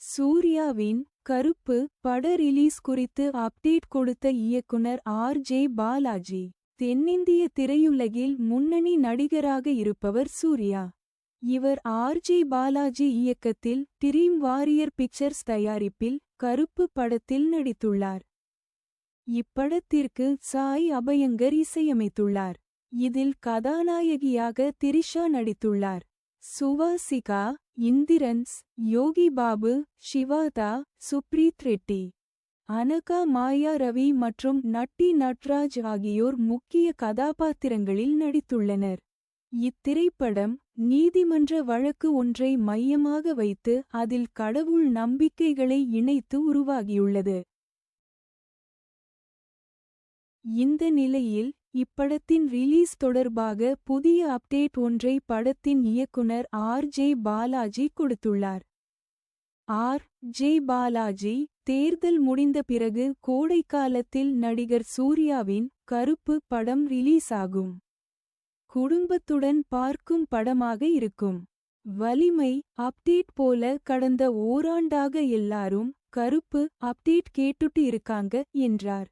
சூர்யாவின் கருப்பு பட ரிலீஸ் குறித்து அப்டேட் கொடுத்த இயக்குனர் ஆர் ஜே பாலாஜி தென்னிந்திய திரையுலகில் முன்னணி நடிகராக இருப்பவர் சூர்யா. இவர் ஆர் ஜே பாலாஜி இயக்கத்தில் ட்ரீம் வாரியர் பிக்சர்ஸ் தயாரிப்பில் கருப்பு படத்தில் நடித்துள்ளார். இப்படத்திற்கு சாய் அபயங்கர் இசையமைத்துள்ளார். இதில் கதாநாயகியாக திரிஷா நடித்துள்ளார். சுவாசிகா இந்திரன்ஸ் யோகி பாபு ஷிவாதா சுப்ரீத் ரெட்டி அனகா மாயா ரவி மற்றும் நட்டி நட்ராஜ் ஆகியோர் முக்கிய கதாபாத்திரங்களில் நடித்துள்ளனர். இத்திரைப்படம் நீதிமன்ற வழக்கு ஒன்றை மையமாக வைத்து அதில் கடவுள் நம்பிக்கைகளை இணைத்து உருவாகியுள்ளது. இந்த நிலையில் இப்படத்தின் ரிலீஸ் தொடர்பாக புதிய அப்டேட் ஒன்றை படத்தின் இயக்குனர் ஆர் ஜே பாலாஜி கொடுத்துள்ளார். ஆர் ஜே பாலாஜி தேர்தல் முடிந்த பிறகு கோடைக்காலத்தில் நடிகர் சூர்யாவின் கருப்பு படம் ரிலீஸ் ஆகும். குடும்பத்துடன் பார்க்கும் படமாக இருக்கும். வலிமை அப்டேட் போல கடந்த ஓராண்டாக எல்லாரும் கருப்பு அப்டேட் கேட்டுட்டு இருக்காங்க என்றார்.